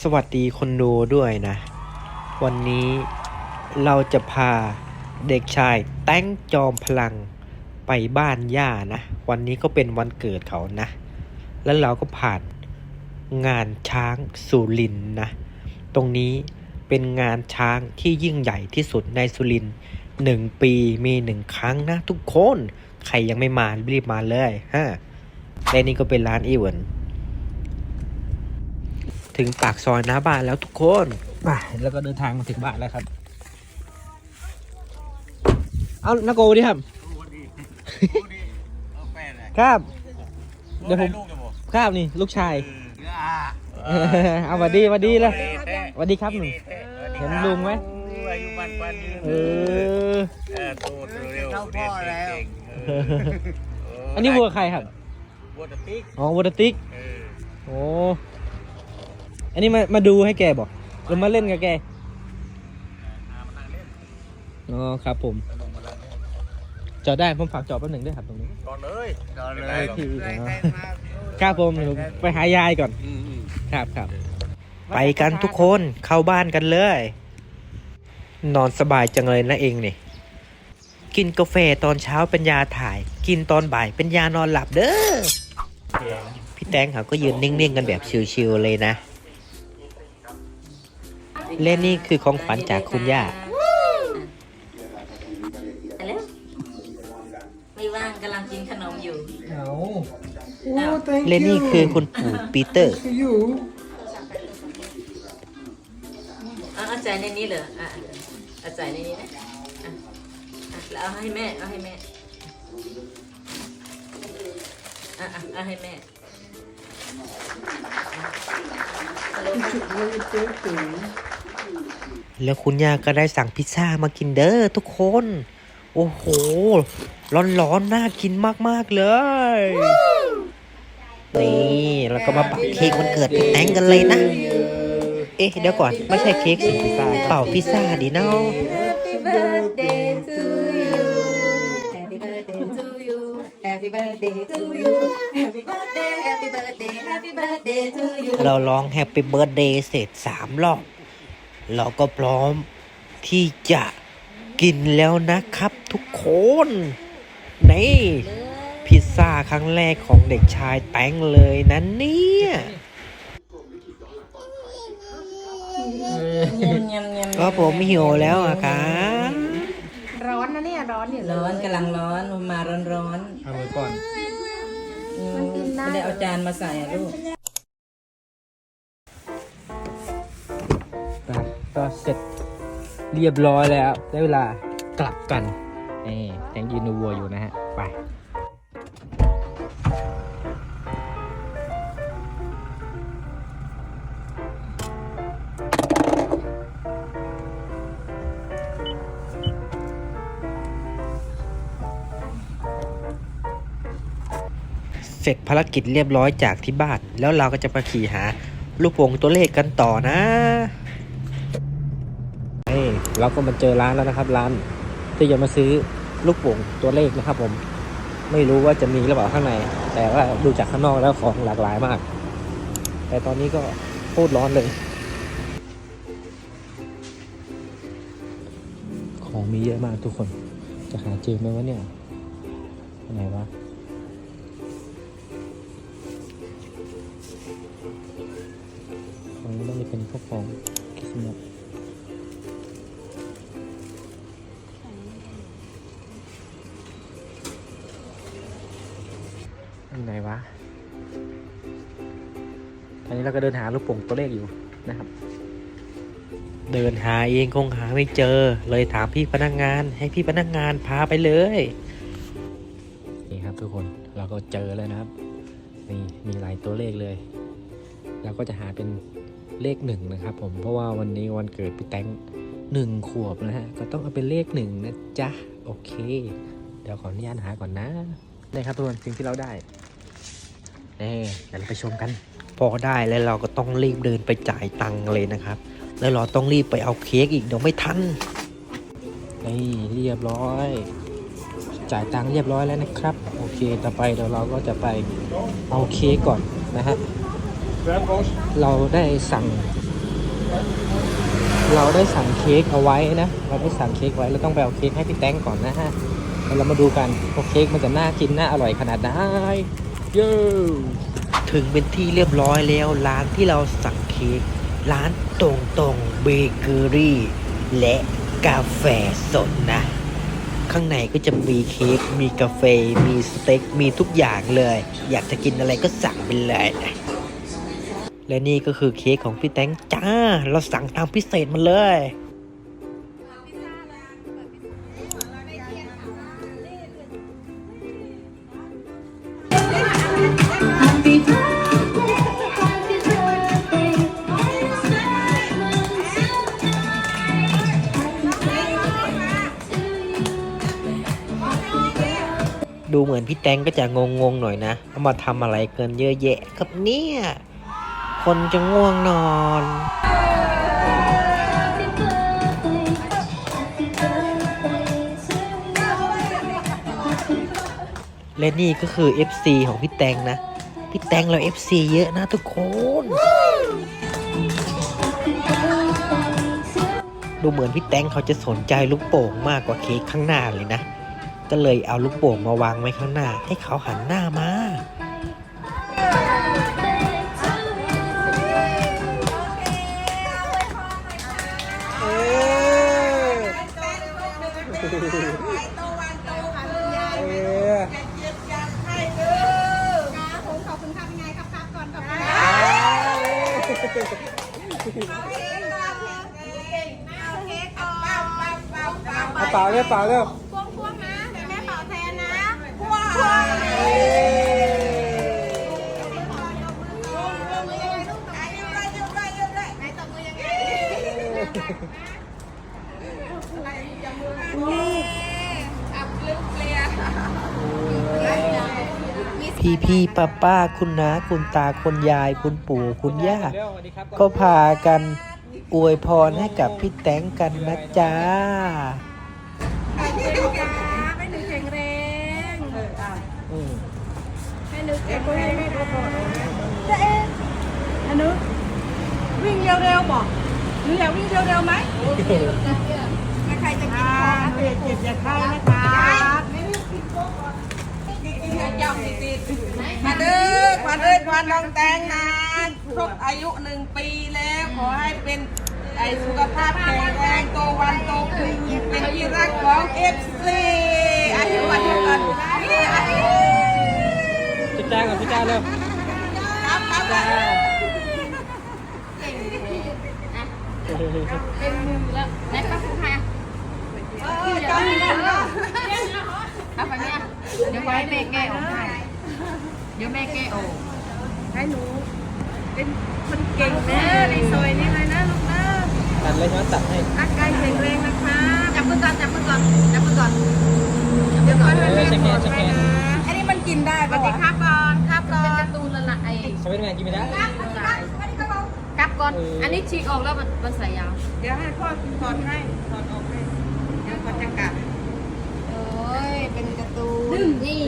สวัสดีคนดูด้วยนะ วันนี้เราจะพาเด็กชายแต้งจอมพลังไปบ้านย่านะ วันนี้ก็เป็นวันเกิดเขานะ แล้วเราก็ผ่านงานช้างสุรินนะ ตรงนี้เป็นงานช้างที่ยิ่งใหญ่ที่สุดในสุรินหนึ่งปีมีหนึ่งครั้งนะทุกคน ใครยังไม่มารีบมาเลยฮะและนี่ก็เป็นร้านอีเวน ถึงปากซอยหน้าบ้านแล้วทุกคนไปแล้วก็เดินทางมาถึงบ้านแล้วครับ เอานักโกดิครับ ครับ เดี๋ยวผม ครับนี่ลูกชาย เอาหวัดดีหวัดดีเลยหวัดดีครับหนุ่มเห็นลุงไหมอายุมันปันยืนเออเออโตเร็วเข้าพ่อแล้วอันนี้วัวใครครับวัวตะติ๊ก อ๋อวัวตะติ๊กเออโอ้ อันนี้มามาดูให้แกบอกหรือมาเล่นกับแกมามานั่งเล่นอ๋อครับผมลงมาแล้วจอดได้ผมฝากจอดแป๊บหนึ่งด้วยครับตรงนี้ก่อนเลยนอนเลยที่ใครใครมาครับผมเดี๋ยวไปหายายก่อนอืมอืมครับครับไปกันทุกคนเข้าบ้านกันเลย นอนสบายจังเลยนะเองนี่ กินกาแฟตอนเช้าเป็นยาถ่าย กินตอนบ่ายเป็นยานอนหลับเด้อพี่แตงเขาก็ยืนนิ่งๆกันแบบชิวๆเลยนะ และนี่คือของขวัญจากคุณย่า อะไรไม่ว่างกำลังกินขนมอยู่ เอาและนี่คือคุณปู่ปีเตอร์เอาเอาใส่ในนี้เหรออะเอาใส่ในนี้นะอะอะแล้วเอาให้แม่ เอาให้แม่ อะอะเอาให้แม่เอาลงมา แล้วคุณย่าก็ได้สั่งพิซซ่ามากินเด้อทุกคน โอ้โห ร้อนๆน่ากินมากๆเลย นี่แล้วก็มาเป่าเค้กวันเกิดพี่แตงกันเลยนะ เอ๊ะ เดี๋ยวก่อน ไม่ใช่เค้กสิพิซซ่าเป่าพิซซ่าดีเนาะ Happy birthday to you Happy birthday to you Happy birthday to you Happy birthday Happy birthday Happy birthday to you เราร้องแฮปปี้เบิร์ดเดย์เสร็จสามรอบ เราก็พร้อมที่จะกินแล้วนะครับทุกคนนี่พิซซ่าครั้งแรกของเด็กชายแตงเลยนะเนี่ยยำยำยำก็ผมหิวแล้วอะครับร้อนนะเนี่ยร้อนอยู่เลยร้อนกำลังร้อนมาร้อนร้อนเอาไว้ก่อนๆอืมมันกินได้ไม่ได้เอาจานมาใส่อะลูก เสร็จเรียบร้อยแล้ว ได้เวลากลับกันนี่แตงยืนดูวัวอยู่นะฮะ ไปเสร็จภารกิจเรียบร้อยจากที่บ้าน แล้วเราก็จะมาขี่หาลูกโป่งตัวเลขกันต่อนะ เราก็มาเจอร้านแล้วนะครับ ร้านที่จะมาซื้อลูกโป่งตัวเลขนะครับ ผม ไม่รู้ว่าจะมีหรือเปล่าข้างใน แต่ว่าดูจากข้างนอกแล้วของหลากหลายมาก แต่ตอนนี้ก็โคตรร้อนเลย ของมีเยอะมากทุกคน จะหาเจอไหมวะเนี่ยไหนวะของนี้มันจะเป็นพวกของคิสต์มา อันไหนวะ ตอนนี้เราก็เดินหาลูกโป่งตัวเลขอยู่นะครับ เดินหาเองคงหาไม่เจอ เลยถามพี่พนักงาน ให้พี่พนักงานพาไปเลย นี่ครับทุกคนเราก็เจอแล้วนะครับ นี่มีหลายตัวเลขเลย เราก็จะหาเป็นเลขหนึ่งนะครับผม เพราะว่าวันนี้วันเกิดพี่แตงหนึ่งขวบนะฮะ ก็ต้องเอาเป็นเลขหนึ่งนะจ๊ะ โอเค เดี๋ยวขออนุญาตหาก่อนนะนี่ครับทุกคนสิ่งที่เราได้ นี่เดี๋ยวเราไปชมกัน พอได้แล้วเราก็ต้องรีบเดินไปจ่ายตังค์เลยนะครับ แล้วเราต้องรีบไปเอาเค้กอีกเดี๋ยวไม่ทันนี่เรียบร้อย จ่ายตังค์เรียบร้อยแล้วนะครับ โอเคต่อไปเดี๋ยวเราก็จะไปเอาเค้กก่อนนะฮะเราได้สั่ง เราได้สั่งเค้กเอาไว้นะ เราได้สั่งเค้กไว้เราต้องไปเอาเค้กให้พี่แตงก่อนนะฮะเดี๋ยวเรามาดูกันว่าเค้กมันจะน่ากินน่าอร่อยขนาดไหน ยถึงเป็นที่เรียบร้อยแล้วร้านที่เราสั่งเค้กร้านตรงตรงเบเกอรี่และกาแฟสดนะ ข้างในก็จะมีเค้กมีกาแฟมีสเต็กมีทุกอย่างเลย อยากจะกินอะไรก็สั่งไปเลยและนี่ก็คือเค้กของพี่แตงจ้า เราสั่งตามพิเศษมาเลย ดูเหมือนพี่แตงก็จะงงๆหน่อยนะเอามาทำอะไรเกินเยอะแยะครับเนี่ย คนจะง่วงนอน และนี่ก็คือ FC ของพี่แตงนะ พี่แตงเรา FC เยอะนะทุกคน ดูเหมือนพี่แตงเขาจะสนใจลูกโป่งมากกว่าเค้กข้างหน้าเลยนะ ก็เลยเอาลูกโป่งมาวางไว้ข้างหน้า ให้เขาหันหน้ามาเอาเปล่าเร็วเปล่าเร็ว พี่พี่ป้าป้าคุณน้าคุณตาคุณยายคุณปู่คุณย่าเร็วสวัสดีครับก็พากันอวยพรให้กับพี่แตงกันนะจ๊ะ ให้หนูแข็งแรงให้ดูก่อนจะเอ๊ะอันนึกวิ่งเร็วๆบอกหนูอยากวิ่งเร็วๆไหมใครจะกินของเจ็บเจ็บอย่าใครนะคะมาเด้อมาเด้อควันน้องแตงนะครบอายุหนึ่งปีแล้ว ขอให้เป็นไอสุขภาพแข็งแรงโตวันโตขึ้นเป็นที่รักของเอฟซอายุอายุกันนี่อายุ พี่แตงกับพี่จ้า เร็วครับครับจ้าเป็นมือแล้วและก็คุณค่ะเออจำได้แล้วเอาไปเนี่ยเดี๋ยวไว้แม่แก้ออกให้เดี๋ยวแม่แก้ออกให้หนูเป็นคนเก่งนะในซอยนี้เลยนะลูกนะตัดเลยนะตัดให้ร่างกายแข็งแรงนะคะจับมือก่อนจับมือก่อนจับมือก่อนเดี๋ยวก่อนให้เอแม่อสแกกนดสแก กินไม่ได้ครับก่อนอันนี้ฉีกออกแล้วมันมันใส่ยาวเดี๋ยวให้พ่อถอดให้ถอดออกให้เดี๋ยวเขาจะกัดโอ้ย เป็นการ์ตูนนี่